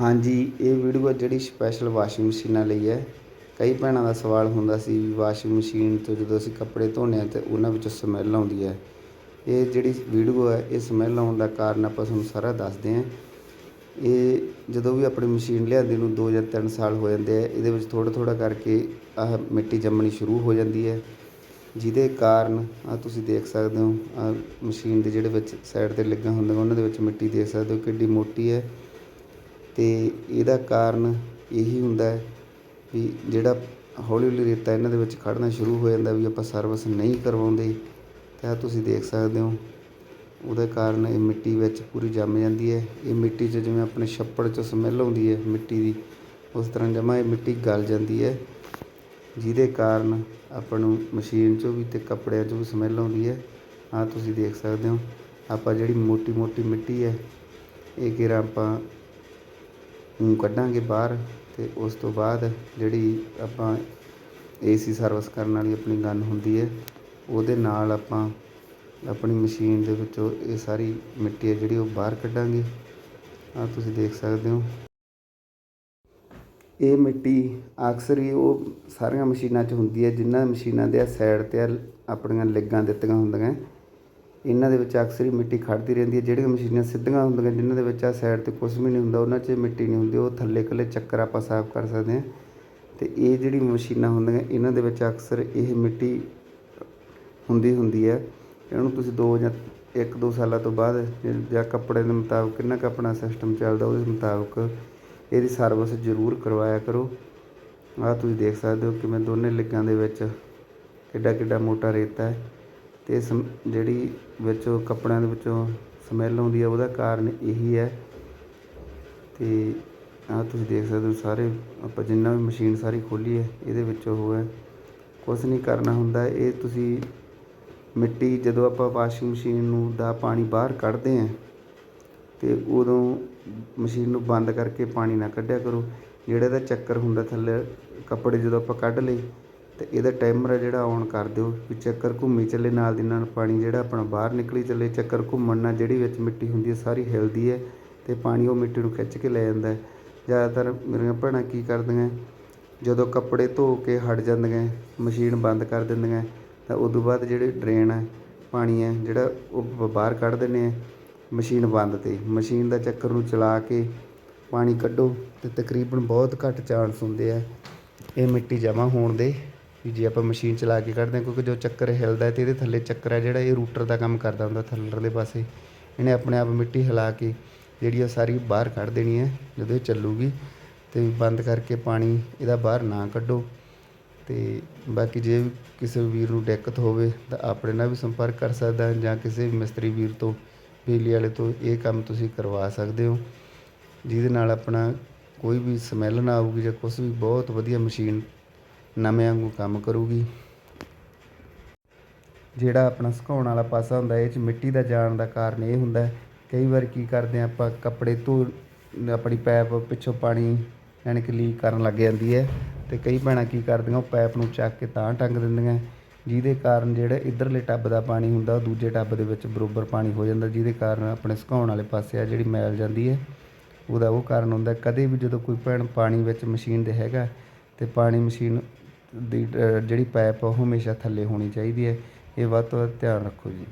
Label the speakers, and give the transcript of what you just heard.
Speaker 1: ਹਾਂਜੀ, ਇਹ ਵੀਡੀਓ ਆ ਜਿਹੜੀ ਸਪੈਸ਼ਲ ਵਾਸ਼ਿੰਗ ਮਸ਼ੀਨਾਂ ਲਈ ਹੈ। ਕਈ ਭੈਣਾਂ ਦਾ ਸਵਾਲ ਹੁੰਦਾ ਸੀ ਵੀ ਵਾਸ਼ਿੰਗ ਮਸ਼ੀਨ ਤੋਂ ਜਦੋਂ ਅਸੀਂ ਕੱਪੜੇ ਧੋਨੇ ਹਾਂ ਤੇ ਉਹਨਾਂ ਵਿੱਚੋਂ ਸਮੈਲ ਆਉਂਦੀ ਹੈ। ਇਹ ਜਿਹੜੀ ਵੀਡੀਓ ਹੈ ਇਹ ਸਮੈਲ ਆਉਣ ਦਾ ਕਾਰਨ ਆਪਾਂ ਤੁਹਾਨੂੰ ਸਾਰਾ ਦੱਸਦੇ ਹਾਂ। ਇਹ ਜਦੋਂ ਵੀ ਆਪਣੀ ਮਸ਼ੀਨ ਲਿਆਂਦੀ ਨੂੰ 2 ਜਾਂ 3 ਸਾਲ ਹੋ ਜਾਂਦੇ ਆ, ਇਹਦੇ ਵਿੱਚ ਥੋੜ੍ਹਾ ਥੋੜ੍ਹਾ ਕਰਕੇ ਆਹ ਮਿੱਟੀ ਜੰਮਣੀ ਸ਼ੁਰੂ ਹੋ ਜਾਂਦੀ ਹੈ। ਜਿਹਦੇ ਕਾਰਨ ਆ ਤੁਸੀਂ ਦੇਖ ਸਕਦੇ ਹੋ ਆ ਮਸ਼ੀਨ ਦੇ ਜਿਹੜੇ ਵਿੱਚ ਸਾਈਡ ਤੇ ਲੱਗਾਂ ਹੁੰਦੀਆਂ, ਉਹਨਾਂ ਦੇ ਵਿੱਚ ਮਿੱਟੀ ਦੇਖ ਸਕਦੇ ਹੋ, ਕਿੱਡੀ ਮੋਟੀ ਹੈ। ਅਤੇ ਇਹਦਾ ਕਾਰਨ ਇਹੀ ਹੁੰਦਾ ਵੀ ਜਿਹੜਾ ਹੌਲੀ ਹੌਲੀ ਰੇਤਾ ਇਹਨਾਂ ਦੇ ਵਿੱਚ ਖੜ੍ਹਨਾ ਸ਼ੁਰੂ ਹੋ ਜਾਂਦਾ ਵੀ ਆਪਾਂ ਸਰਵਿਸ ਨਹੀਂ ਕਰਵਾਉਂਦੇ, ਤਾਂ ਆਹ ਤੁਸੀਂ ਦੇਖ ਸਕਦੇ ਹੋ। ਉਹਦੇ ਕਾਰਨ ਇਹ ਮਿੱਟੀ ਵਿੱਚ ਪੂਰੀ ਜੰਮ ਜਾਂਦੀ ਹੈ। ਇਹ ਮਿੱਟੀ 'ਚ ਜਿਵੇਂ ਆਪਣੇ ਛੱਪੜ 'ਚੋਂ ਸਮੈਲ ਆਉਂਦੀ ਹੈ ਮਿੱਟੀ ਦੀ, ਉਸ ਤਰ੍ਹਾਂ ਜਮਾ ਇਹ ਮਿੱਟੀ ਗਲ ਜਾਂਦੀ ਹੈ। ਜਿਹਦੇ ਕਾਰਨ ਆਪਾਂ ਨੂੰ ਮਸ਼ੀਨ 'ਚੋਂ ਵੀ ਅਤੇ ਕੱਪੜਿਆਂ 'ਚੋਂ ਵੀ ਸਮੈਲ ਆਉਂਦੀ ਹੈ। ਆਹ ਤੁਸੀਂ ਦੇਖ ਸਕਦੇ ਹੋ। ਆਪਾਂ ਜਿਹੜੀ ਮੋਟੀ ਮੋਟੀ ਮਿੱਟੀ ਹੈ, ਇਹ ਕਿਰਾ ਆਪਾਂ ਨੂੰ ਕੱਢਾਂਗੇ ਬਾਹਰ ਅਤੇ ਉਸ ਤੋਂ ਬਾਅਦ ਜਿਹੜੀ ਆਪਾਂ ਏ ਸੀ ਸਰਵਿਸ ਕਰਨ ਵਾਲੀ ਆਪਣੀ ਗਨ ਹੁੰਦੀ ਹੈ, ਉਹਦੇ ਨਾਲ ਆਪਾਂ ਆਪਣੀ ਮਸ਼ੀਨ ਦੇ ਵਿੱਚੋਂ ਇਹ ਸਾਰੀ ਮਿੱਟੀ ਹੈ ਜਿਹੜੀ ਉਹ ਬਾਹਰ ਕੱਢਾਂਗੇ। ਆ ਤੁਸੀਂ ਦੇਖ ਸਕਦੇ ਹੋ। ਇਹ ਮਿੱਟੀ ਅਕਸਰ ਹੀ ਉਹ ਸਾਰੀਆਂ ਮਸ਼ੀਨਾਂ 'ਚ ਹੁੰਦੀ ਹੈ ਜਿਨ੍ਹਾਂ ਮਸ਼ੀਨਾਂ ਦੇ ਆ ਸਾਈਡ ਤੇ ਆ, ਆਪਣੀਆਂ ਲੈਗਾਂ ਦਿੱਤੀਆਂ ਹੁੰਦੀਆਂ। ਇਹਨਾਂ ਦੇ ਵਿੱਚ ਅਕਸਰ ਹੀ ਮਿੱਟੀ ਖੜਦੀ ਰਹਿੰਦੀ ਹੈ। ਜਿਹੜੀਆਂ ਮਸ਼ੀਨਾਂ ਸਿੱਧੀਆਂ ਹੁੰਦੀਆਂ, ਜਿਨ੍ਹਾਂ ਦੇ ਵਿੱਚ ਆ ਸਾਈਡ ਤੇ ਕੁਝ ਵੀ ਨਹੀਂ ਹੁੰਦਾ, ਉਹਨਾਂ 'ਚ ਮਿੱਟੀ ਨਹੀਂ ਹੁੰਦੀ। ਉਹ ਥੱਲੇ ਇਕੱਲੇ ਚੱਕਰ ਆਪਾਂ ਸਾਫ਼ ਕਰ ਸਕਦੇ ਹਾਂ। ਤੇ ਇਹ ਜਿਹੜੀ ਮਸ਼ੀਨਾਂ ਹੁੰਦੀਆਂ, ਇਹਨਾਂ ਦੇ ਵਿੱਚ ਅਕਸਰ ਇਹ ਮਿੱਟੀ ਹੁੰਦੀ ਹੁੰਦੀ ਹੈ। ਇਹਨੂੰ ਤੁਸੀਂ ਦੋ ਜਾਂ ਇੱਕ, ਦੋ ਸਾਲਾਂ ਤੋਂ ਬਾਅਦ ਜਾਂ ਕੱਪੜੇ ਦੇ ਮੁਤਾਬਕ, ਕਿੰਨਾ ਕੁ ਆਪਣਾ ਸਿਸਟਮ ਚੱਲਦਾ, ਉਹਦੇ ਮੁਤਾਬਕ ਇਹਦੀ ਸਰਵਿਸ ਜ਼ਰੂਰ ਕਰਵਾਇਆ ਕਰੋ। ਆਹ ਤੁਸੀਂ ਦੇਖ ਸਕਦੇ ਹੋ ਕਿ ਮੈਂ ਦੋਨੇ ਲਿੱਗਾਂ ਦੇ ਵਿੱਚ ਕਿੱਡਾ ਕਿੱਡਾ ਮੋਟਾ ਰੇਤਾ ਹੈ। ਅਤੇ ਸਮ- ਜਿਹੜੀ ਵਿੱਚੋਂ ਕੱਪੜਿਆਂ ਦੇ ਵਿੱਚੋਂ ਸਮੈਲ ਆਉਂਦੀ ਹੈ ਉਹਦਾ ਕਾਰਨ ਇਹੀ ਹੈ। ਅਤੇ ਆਹ ਤੁਸੀਂ ਦੇਖ ਸਕਦੇ ਹੋ ਸਾਰੇ, ਆਪਾਂ ਜਿੰਨਾ ਵੀ ਮਸ਼ੀਨ ਸਾਰੀ ਖੋਲੀ ਹੈ, ਇਹਦੇ ਵਿੱਚ ਉਹ ਹੈ। ਕੁਛ ਨਹੀਂ ਕਰਨਾ ਹੁੰਦਾ, ਇਹ ਤੁਸੀਂ ਮਿੱਟੀ ਜਦੋਂ ਆਪਾਂ ਵਾਸ਼ਿੰਗ ਮਸ਼ੀਨ ਨੂੰ ਦਾ ਪਾਣੀ ਬਾਹਰ ਕੱਢਦੇ ਹਾਂ, ਤੇ ਉਦੋਂ ਮਸ਼ੀਨ ਨੂੰ ਬੰਦ ਕਰਕੇ ਪਾਣੀ ਨਾ ਕੱਢਿਆ ਕਰੋ। ਜਿਹੜਾ ਇਹਦਾ ਚੱਕਰ ਹੁੰਦਾ ਥੱਲੇ ਕੱਪੜੇ ਜਦੋਂ ਆਪਾਂ ਕੱਢ ਲਏ ਅਤੇ ਇਹਦਾ ਟਾਈਮਰ ਜਿਹੜਾ ਔਨ ਕਰ ਦਿਓ, ਵੀ ਚੱਕਰ ਘੁੰਮੀ ਚੱਲੇ, ਨਾਲ ਦੀ ਨਾਲ ਪਾਣੀ ਜਿਹੜਾ ਆਪਣਾ ਬਾਹਰ ਨਿਕਲੀ ਚੱਲੇ, ਚੱਕਰ ਘੁੰਮਣ ਨਾਲ ਜਿਹੜੀ ਵਿੱਚ ਮਿੱਟੀ ਹੁੰਦੀ ਹੈ, ਸਾਰੀ ਹਿਲਦੀ ਹੈ ਅਤੇ ਪਾਣੀ ਉਹ ਮਿੱਟੀ ਨੂੰ ਖਿੱਚ ਕੇ ਲੈ ਜਾਂਦਾ ਜ਼ਿਆਦਾਤਰ ਮੇਰੀਆਂ ਭੈਣਾਂ ਕੀ ਕਰਦੀਆਂ, ਜਦੋਂ ਕੱਪੜੇ ਧੋ ਕੇ ਹਟ ਜਾਂਦੀਆਂ, ਮਸ਼ੀਨ ਬੰਦ ਕਰ ਦਿੰਦੀਆਂ, ਤਾਂ ਉਦੋਂ ਬਾਅਦ ਜਿਹੜੇ ਡਰੇਨ ਹੈ ਪਾਣੀ ਹੈ ਜਿਹੜਾ ਉਹ ਬਾਹਰ ਕੱਢ ਦਿੰਦੇ ਹੈ ਮਸ਼ੀਨ ਬੰਦ ਤੇ। ਮਸ਼ੀਨ ਦਾ ਚੱਕਰ ਨੂੰ ਚਲਾ ਕੇ ਪਾਣੀ ਕੱਢੋ ਅਤੇ ਤਕਰੀਬਨ ਬਹੁਤ ਘੱਟ ਚਾਂਸ ਹੁੰਦੇ ਆ ਇਹ ਮਿੱਟੀ ਜਮ੍ਹਾਂ ਹੋਣ ਦੇ। ਵੀ ਜੇ ਆਪਾਂ ਮਸ਼ੀਨ ਚਲਾ ਕੇ ਕੱਢਦੇ ਹਾਂ, ਕਿਉਂਕਿ ਜੋ ਚੱਕਰ ਹਿਲਦਾ ਅਤੇ ਇਹਦੇ ਥੱਲੇ ਚੱਕਰ ਹੈ ਜਿਹੜਾ ਇਹ ਰੂਟਰ ਦਾ ਕੰਮ ਕਰਦਾ ਹੁੰਦਾ ਥੱਲੜਲੇ ਪਾਸੇ। ਇਹਨੇ ਆਪਣੇ ਆਪ ਮਿੱਟੀ ਹਿਲਾ ਕੇ ਜਿਹੜੀ ਆ ਸਾਰੀ ਬਾਹਰ ਕੱਢ ਦੇਣੀ ਹੈ, ਜਦੋਂ ਇਹ ਚੱਲੂਗੀ। ਅਤੇ ਬੰਦ ਕਰਕੇ ਪਾਣੀ ਇਹਦਾ ਬਾਹਰ ਨਾ ਕੱਢੋ। ਅਤੇ ਬਾਕੀ ਜੇ ਵੀ ਕਿਸੇ ਵੀਰ ਨੂੰ ਦਿੱਕਤ ਹੋਵੇ ਤਾਂ ਆਪਣੇ ਨਾਲ ਵੀ ਸੰਪਰਕ ਕਰ ਸਕਦਾ ਜਾਂ ਕਿਸੇ ਵੀ ਮਿਸਤਰੀ ਵੀਰ ਤੋਂ ਬਿਜਲੀ ਵਾਲੇ ਤੋਂ ਇਹ ਕੰਮ ਤੁਸੀਂ ਕਰਵਾ ਸਕਦੇ ਹੋ। ਜਿਹਦੇ ਨਾਲ ਆਪਣਾ ਕੋਈ ਵੀ ਸਮੈਲ ਨਾ ਆਊਗੀ ਜਾਂ ਕੁਛ ਵੀ, ਬਹੁਤ ਵਧੀਆ ਮਸ਼ੀਨ ਨਵੇਂ ਵਾਂਗੂ ਕੰਮ ਕਰੂਗੀ। ਜਿਹੜਾ ਆਪਣਾ ਸੁਕਾਉਣ ਵਾਲਾ ਪਾਸਾ ਹੁੰਦਾ, ਇਹ ਚ ਮਿੱਟੀ ਦਾ ਜਾਣ ਦਾ ਕਾਰਨ ਇਹ ਹੁੰਦਾ, ਕਈ ਵਾਰ ਕੀ ਕਰਦੇ ਆ ਆਪਾਂ, ਕੱਪੜੇ ਧੋ, ਆਪਣੀ ਪੈਪ ਪਿੱਛੋਂ ਪਾਣੀ ਯਾਨੀ ਕਿ ਲੀਕ ਕਰਨ ਲੱਗ ਜਾਂਦੀ ਹੈ ਤੇ ਕਈ ਭੈਣਾਂ ਕੀ ਕਰਦੀਆਂ, ਉਹ ਪੈਪ ਨੂੰ ਚੱਕ ਕੇ ਤਾਂ ਟੰਗ ਦਿੰਦੀਆਂ, ਜਿਹਦੇ ਕਾਰਨ ਜਿਹੜਾ ਇਧਰਲੇ ਟੱਬ ਦਾ ਪਾਣੀ ਹੁੰਦਾ, ਉਹ ਦੂਜੇ ਟੱਬ ਦੇ ਵਿੱਚ ਬਰੋਬਰ ਪਾਣੀ ਹੋ ਜਾਂਦਾ, ਜਿਹਦੇ ਕਾਰਨ ਆਪਣੇ ਸੁਕਾਉਣ ਵਾਲੇ ਪਾਸੇ ਆ ਜਿਹੜੀ ਮੈਲ ਜਾਂਦੀ ਹੈ, ਉਹਦਾ ਉਹ ਕਾਰਨ ਹੁੰਦਾ। ਕਦੇ ਵੀ ਜਦੋਂ ਕੋਈ ਭੈਣ ਪਾਣੀ ਵਿੱਚ ਮਸ਼ੀਨ ਦੇ ਹੈਗਾ, ਤੇ ਪਾਣੀ ਮਸ਼ੀਨ ਦੀ ਜਿਹੜੀ ਪਾਈਪ ਆ, ਉਹ ਹਮੇਸ਼ਾ ਥੱਲੇ ਹੋਣੀ ਚਾਹੀਦੀ ਹੈ। ਇਹ ਵੱਧ ਤੋਂ ਵੱਧ ਧਿਆਨ ਰੱਖੋ ਜੀ।